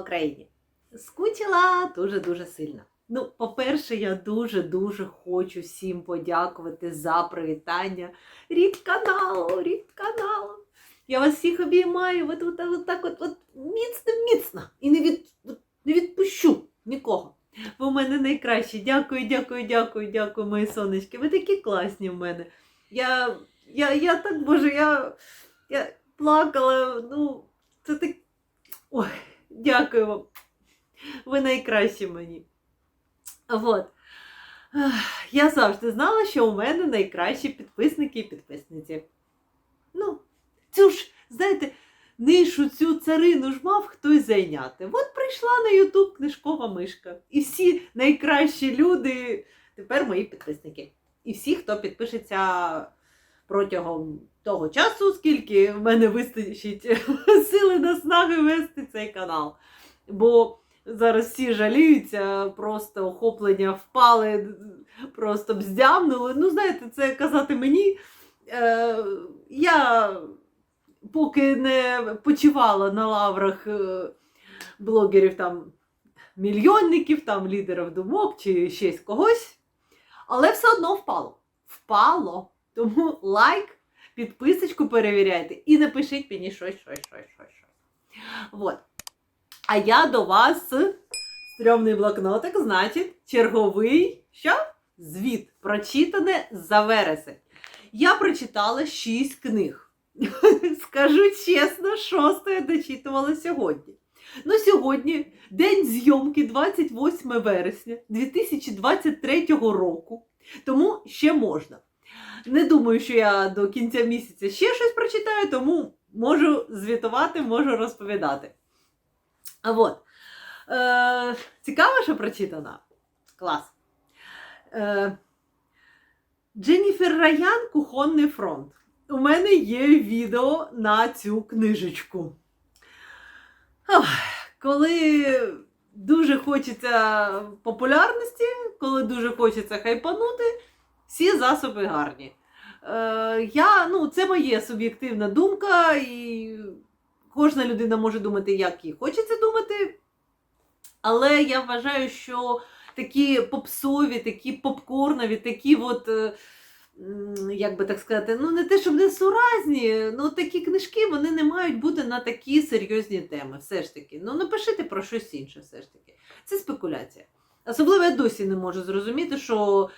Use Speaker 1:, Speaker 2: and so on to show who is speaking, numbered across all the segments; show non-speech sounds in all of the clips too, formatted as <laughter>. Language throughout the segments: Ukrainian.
Speaker 1: Україні. Скучила дуже-дуже сильно. Ну, по-перше, я дуже-дуже хочу всім подякувати за привітання. Рід каналу, рід каналу. Я вас всіх обіймаю, от, от, от так от, от міцно-міцно. І не, від, не відпущу нікого. Ви в мене найкращі. Дякую, дякую, дякую, дякую, мої сонечки. Ви такі класні в мене. Я, я, я так, боже, я, я плакала. Ну, це так. Ой, дякую вам. Ви найкращі мені. Ех, Я завжди знала, що у мене найкращі підписники і підписниці. Ну, цю ж, знаєте, нишу цю царину ж мав хтось зайняти. От прийшла на Ютуб книжкова мишка. І всі найкращі люди тепер мої підписники. І всі, хто підпишеться протягом того часу, скільки в мене вистачить <laughs> сили наснаги вести цей канал. Бо зараз всі жаліються, просто охоплення впали, просто бздямнули. Ну, знаєте, це казати мені. Е, я поки не почивала на лаврах е, блогерів там мільйонників, там лідерів думок чи щось когось, але все одно впало. Впало. Тому лайк, підписочку перевіряйте і напишіть мені щось, щось, щось, щось. щось. Вот. А я до вас стрьомний блокнотик, значить, черговий що? Звіт прочитане за вересень. Я прочитала 6 книг. <laughs> Скажу чесно, шосту я дочитувала сьогодні. Ну, сьогодні день зйомки 28 вересня 2023 року, тому ще можна. Не думаю, що я до кінця місяця ще щось прочитаю, тому можу звітувати, можу розповідати. А от. Е, цікаво, що прочитана? Клас. Е, Дженніфер Раян Кухонний фронт. У мене є відео на цю книжечку. Ох, коли дуже хочеться популярності, коли дуже хочеться хайпанути, всі засоби гарні. Е, я, ну, це моя суб'єктивна думка, і кожна людина може думати, як їй хочеться думати. Але я вважаю, що такі попсові, такі попкорнові, такі от, е, як би так сказати, ну не те, щоб не суразні, ну такі книжки вони не мають бути на такі серйозні теми. Все ж таки. Ну напишите про щось інше, все ж таки. Це спекуляція. Особливо я досі не можу зрозуміти, що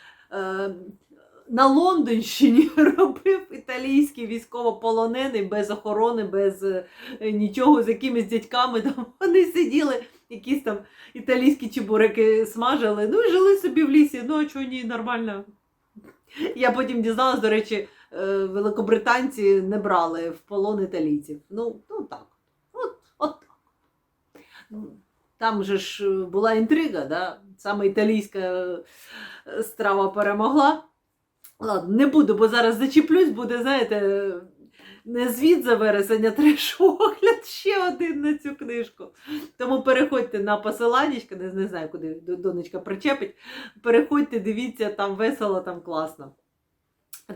Speaker 1: на Лондонщині <laughs> робив італійський військовополонений без охорони, без е, нічого, з якимись дядьками <laughs> там вони сиділи, якісь там італійські чебуреки смажили, ну і жили собі в лісі. Ну, а чого ні, нормально. Я потім дізналась, до речі, е, великобританці не брали в полон італійців. Ну, ну так. От, от так. Там же ж е, була інтрига, да? саме італійська е, страва перемогла. Ладно, не буду, бо зараз зачіплюсь, буде, знаєте, не звіт за вересень, а треш-огляд <laughs> ще один на цю книжку. Тому переходьте на посиланнячко, не, не знаю, куди донечка причепить. Переходьте, дивіться, там весело, там класно.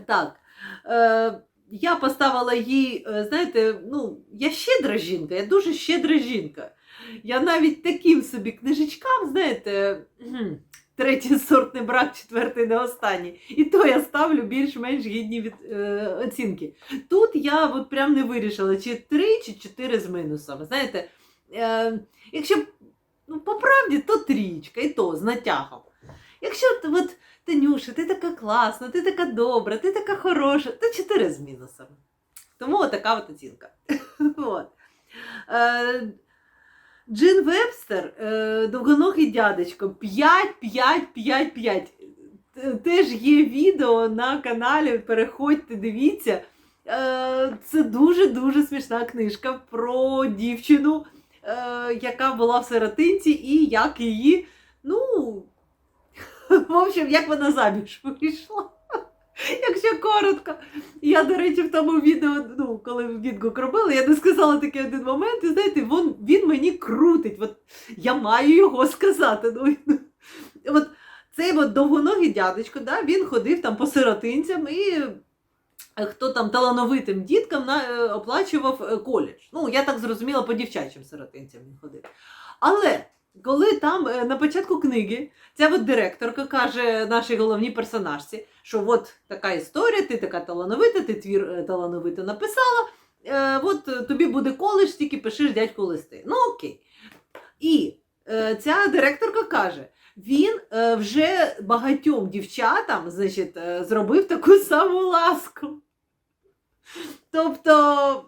Speaker 1: Так. Е, я поставила їй, е, знаєте, ну, я щедра жінка, я дуже щедра жінка. Я навіть таким собі книжечкам, знаєте, третій сортний брак, четвертий не останній. І то я ставлю більш-менш гідні від, е, оцінки. Тут я от прям не вирішила, чи три, чи чотири з мінусом. Знаєте, е, якщо ну, по правді, то трічка, і то з натягом. Якщо от, Танюша, ти така класна, ти така добра, ти така хороша, то чотири з мінусом. Тому отака от оцінка. <laughs> От. Е, Джин Вебстер, е, довгоногий дядечко, 5, 5, 5, 5. Теж є відео на каналі, переходьте, дивіться. Е, Це дуже-дуже смішна книжка про дівчину, е, яка була в сиротинці, і як її, ну, <laughs> в общем, як вона заміж вийшла. Якщо коротко. Я, до речі, в тому відео, ну, коли відгук робила, я не сказала такий один момент, і знаєте, він, він мені крутить. От я маю його сказати. Ну. От цей от довгоногий дядечко, да, він ходив там по сиротинцям і е, хто там талановитим діткам на, е, оплачував е, коледж. Ну, я так зрозуміла, по дівчачим сиротинцям він ходив. Але коли там на початку книги ця от директорка каже нашій головній персонажці, що от така історія, ти така талановита, ти твір е, талановито написала, е, от тобі буде коледж, тільки пишеш дядьку листи. Ну окей. І е, ця директорка каже: він е, вже багатьом дівчатам значить, е, зробив таку саму ласку. Тобто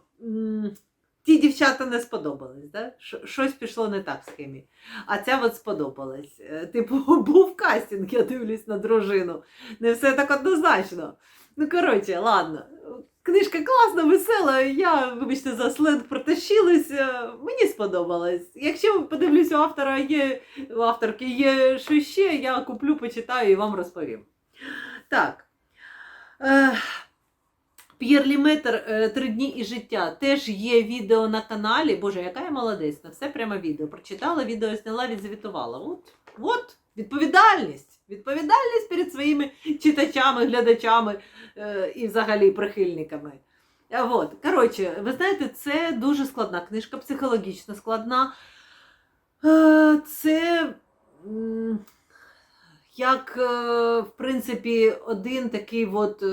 Speaker 1: ті дівчата не сподобались, да? Щось пішло не так в схемі. А ця от сподобалась. Е, Типу, <laughs> був кастинг, я дивлюсь на дружину. Не все так однозначно. Ну, коротше, ладно. Книжка класна, весела. Я, вибачте, за сленг протащилася. Мені сподобалось. Якщо подивлюсь, у автора є у авторки є що ще, я куплю, почитаю і вам розповім. Так. П'єр Ліметр е, Три дні і життя. Теж є відео на каналі. Боже, яка я молодець, на все прямо відео. Прочитала, відео зняла, відзвітувала. От, от, відповідальність. Відповідальність перед своїми читачами, глядачами е, і взагалі прихильниками. Е, От, коротше, ви знаєте, це дуже складна книжка, психологічно складна. Це як, в принципі, один такий от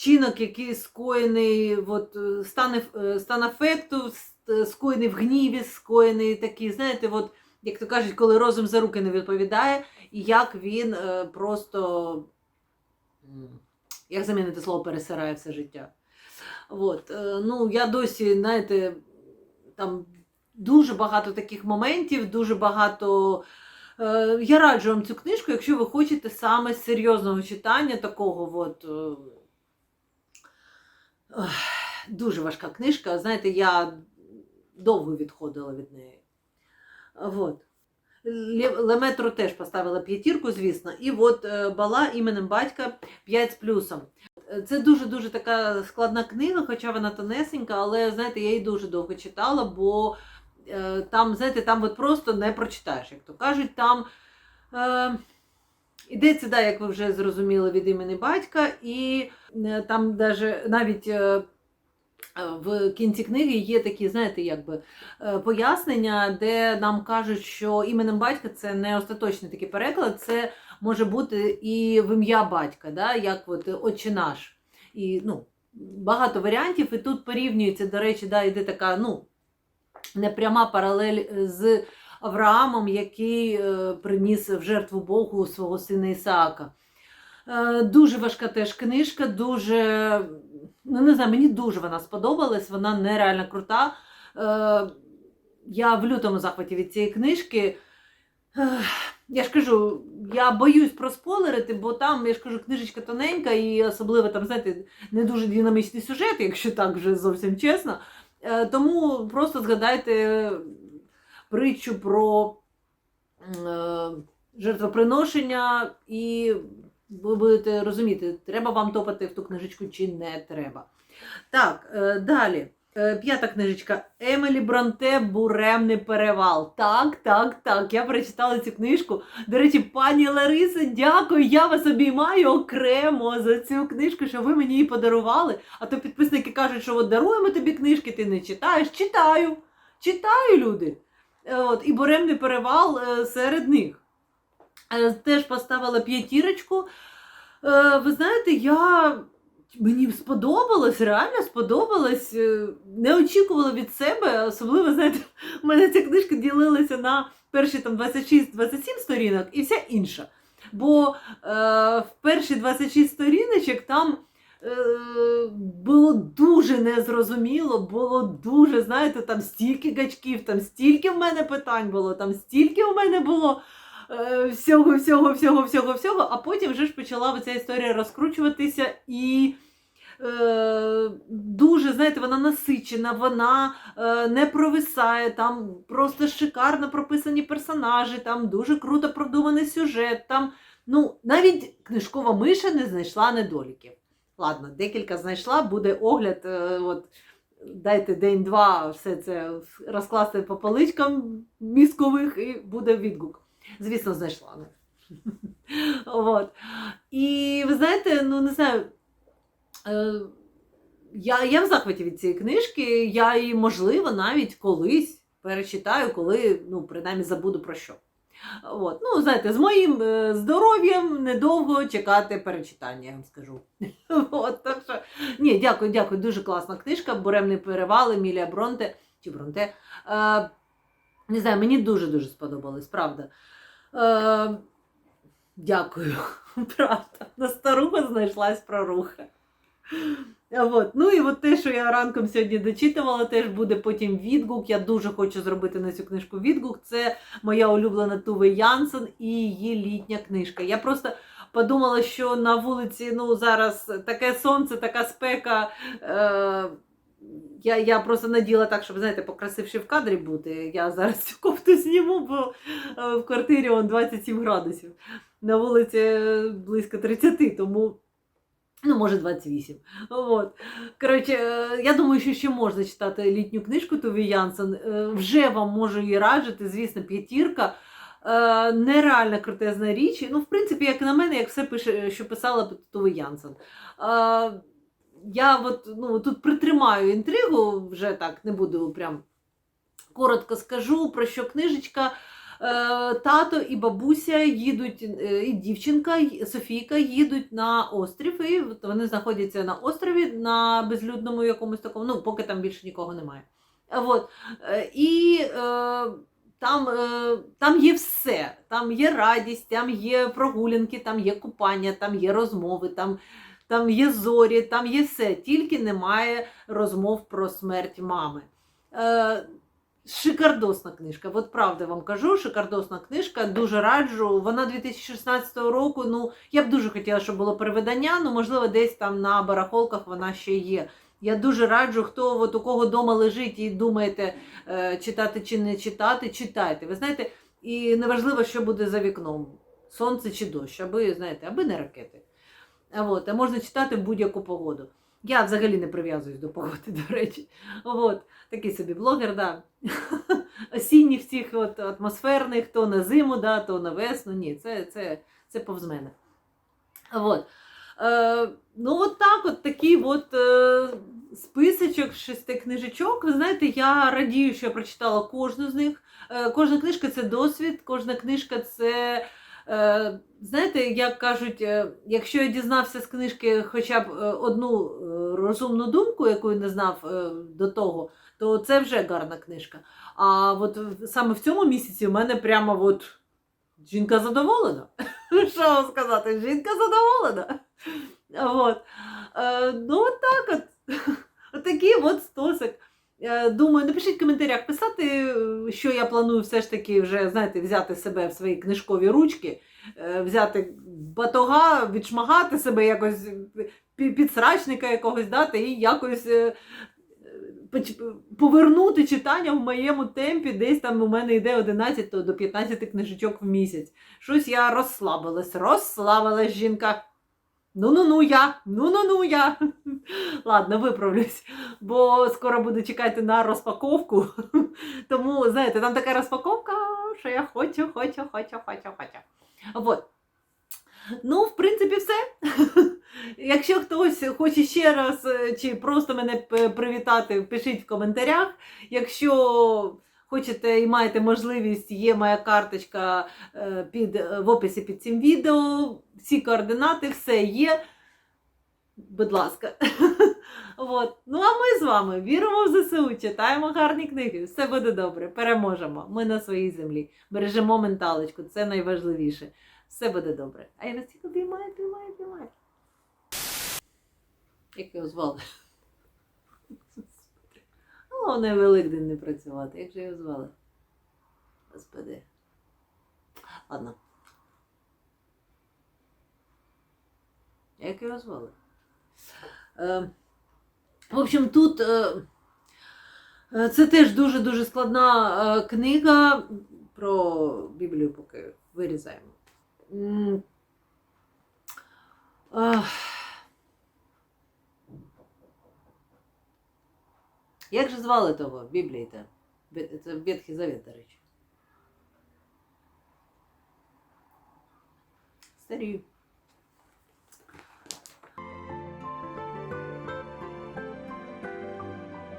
Speaker 1: вчинок, який скоєний, от, е, стан, е, стан афекту, е, скоєний в гніві, скоєний такий, знаєте, от, як то кажуть, коли розум за руки не відповідає, і як він просто, як замінити слово, пересирає все життя. От, ну, я досі, знаєте, там дуже багато таких моментів, дуже багато. Я раджу вам цю книжку, якщо ви хочете саме серйозного читання, такого от. Дуже важка книжка. Знаєте, я довго відходила від неї. От. Леметру теж поставила п'ятірку, звісно. І от е, бала іменем батька 5 з плюсом. Це дуже-дуже така складна книга, хоча вона тонесенька, але знаєте, я її дуже довго читала, бо е, там, знаєте, там от просто не прочитаєш, як то кажуть, там. Е, Йдеться, да, як ви вже зрозуміли, від імені батька, і там даже, навіть е, е, в кінці книги є такі, знаєте, якби е, пояснення, де нам кажуть, що іменем батька це не остаточний такий переклад, це може бути і в ім'я батька, да, як от отче наш. І ну, багато варіантів, і тут порівнюється, до речі, да, йде така, ну, непряма паралель з Авраамом, який е, приніс в жертву Богу свого сина Ісаака. Е, дуже важка теж книжка, дуже, ну не знаю, мені дуже вона сподобалась, вона нереально крута. Е, я в лютому захваті від цієї книжки. Е, я ж кажу, я боюсь проспойлерити, бо там, я ж кажу, книжечка тоненька і особливо там, знаєте, не дуже динамічний сюжет, якщо так вже зовсім чесно. Тому просто згадайте притчу про жертвоприношення, і ви будете розуміти, треба вам топати в ту книжечку чи не треба. Так, е, далі. Е, П'ята книжечка Емілі Бронте Буремний перевал. Так, так, так. Я прочитала цю книжку. До речі, пані Лариса, дякую. Я вас обіймаю окремо за цю книжку, що ви мені її подарували. А то підписники кажуть, що от даруємо тобі книжки, ти не читаєш. Читаю. Читаю люди. Е, От, і Буремний перевал серед них. Теж поставила п'ятірочку. Е, Ви знаєте, я. Мені сподобалось, реально сподобалось. Е, Не очікувала від себе. Особливо, знаєте, в мене ця книжка ділилася на перші там 26-27 сторінок і вся інша. Бо е, в перші 26 сторіночок там е, було дуже незрозуміло, було дуже, знаєте, там стільки гачків, там стільки в мене питань було, там стільки в мене було всього, всього, всього, всього, всього. А потім вже ж почала ця історія розкручуватися і. Е, дуже, знаєте, вона насичена, вона е, не провисає, там просто шикарно прописані персонажі, там дуже круто продуманий сюжет. Там, ну, навіть книжкова миша не знайшла недоліків. Ладно, декілька знайшла, буде огляд. Е, от, дайте день-два все це розкласти по поличкам мізкових і буде відгук. Звісно, знайшла. Ну. От. І ви знаєте, ну не знаю. Е, я, я в захваті від цієї книжки, я її, можливо, навіть колись, перечитаю, коли, ну, принаймні, забуду про що. От. Ну, знаєте, з моїм е, здоров'ям недовго чекати перечитання, я вам скажу. От, так що, ні, дякую, дякую, дуже класна книжка. Буремний перевал Емілія Бронте чи Бронте. Не знаю, мені дуже-дуже сподобалось, правда. Е, дякую, <laughs> правда. На старуха знайшлась проруха. От. Ну і от те, що я ранком сьогодні дочитувала, теж буде потім відгук. Я дуже хочу зробити на цю книжку відгук. Це моя улюблена Туве Янсен і її літня книжка. Я просто подумала, що на вулиці ну, зараз таке сонце, така спека. Е- я, я просто наділа так, щоб, знаєте, покрасивши в кадрі бути. Я зараз цю кофту зніму, бо е, в квартирі он 27 градусів. На вулиці е, близько 30, тому. Ну, може, 28. От. Коротше, е, я думаю, що ще можна читати літню книжку Туві Янсен. Вже вам можу її раджити, звісно, п'ятірка. Нереальна крутезна річ. Ну, в принципі, як на мене, як все пише, що писала Туві Янсен. Я от, ну, тут притримаю інтригу, вже так не буду прям коротко скажу, про що книжечка. Е, Тато і бабуся їдуть, е, і дівчинка Софійка їдуть на острів, і вони знаходяться на острові на безлюдному якомусь такому, ну поки там більше нікого немає. От. Е, І там, там є все. Там є радість, там є прогулянки, там є купання, там є розмови, там, там є зорі, там є все. Тільки немає розмов про смерть мами. Е, Шикардосна книжка, от правда вам кажу, шикардосна книжка, дуже раджу. Вона 2016 року. Ну, я б дуже хотіла, щоб було перевидання, ну, можливо, десь там на барахолках вона ще є. Я дуже раджу, хто от у кого вдома лежить і думаєте, е, читати чи не читати, читайте. Ви знаєте, і неважливо, що буде за вікном, сонце чи дощ, аби, знаєте, аби не ракети. А, от, а можна читати в будь-яку погоду. Я взагалі не прив'язуюсь до погоди, до речі. От, такий собі блогер, да. <laughs> Осінні всіх от, атмосферних, то на зиму, да, то на весну. Ні, це, це, це повз мене. От. Е, ну, от так, от такий от е, списочок шести книжечок. Ви знаєте, я радію, що я прочитала кожну з них. Е, кожна книжка це досвід, кожна книжка це. Е, знаєте, як кажуть, е, якщо я дізнався з книжки хоча б е, одну розумну думку, яку я не знав до того, то це вже гарна книжка. А от саме в цьому місяці у мене прямо от жінка задоволена. <laughs> Що вам сказати? Жінка задоволена. От. Ну, от так от. <laughs> Отакий от стосик. Е, Думаю, напишіть в коментарях писати, е, що я планую все ж таки вже, знаєте, взяти себе в свої книжкові ручки, е, взяти батога, відшмагати себе якось, підсрачника якогось дати і якось повернути читання в моєму темпі. Десь там у мене йде 11 до 15 книжечок в місяць. Щось я розслабилась, розслабилась жінка. Ну-ну-ну я, ну-ну-ну я. <laughs> Ладно, виправлюсь, бо скоро буду чекати на розпаковку. <laughs> Тому, знаєте, там така розпаковка, що я хочу, хочу, хочу, хочу, хочу. Вот. Ну, в принципі, все. <laughs> Якщо хтось хоче ще раз е, чи просто мене привітати, пишіть в коментарях. Якщо хочете і маєте можливість, є моя карточка е, під, е, в описі під цим відео. Всі координати, все є. Будь ласка. <laughs> От. Ну а ми з вами віримо в ЗСУ, читаємо гарні книги. Все буде добре, переможемо. Ми на своїй землі. Бережемо менталочку, це найважливіше. Все буде добре. А я всіх обіймаю, обіймаю, обіймаю. Як його звали? Головне Великдень не працювати. Як же його звали? Господи. Ладно. Як його звали? Е, в общем, тут е, е, це теж дуже-дуже складна е, книга про Біблію, поки вирізаємо. Е, Як же звали того в Біблії? Ве- Це Ветхий Завет, до речі. Старію.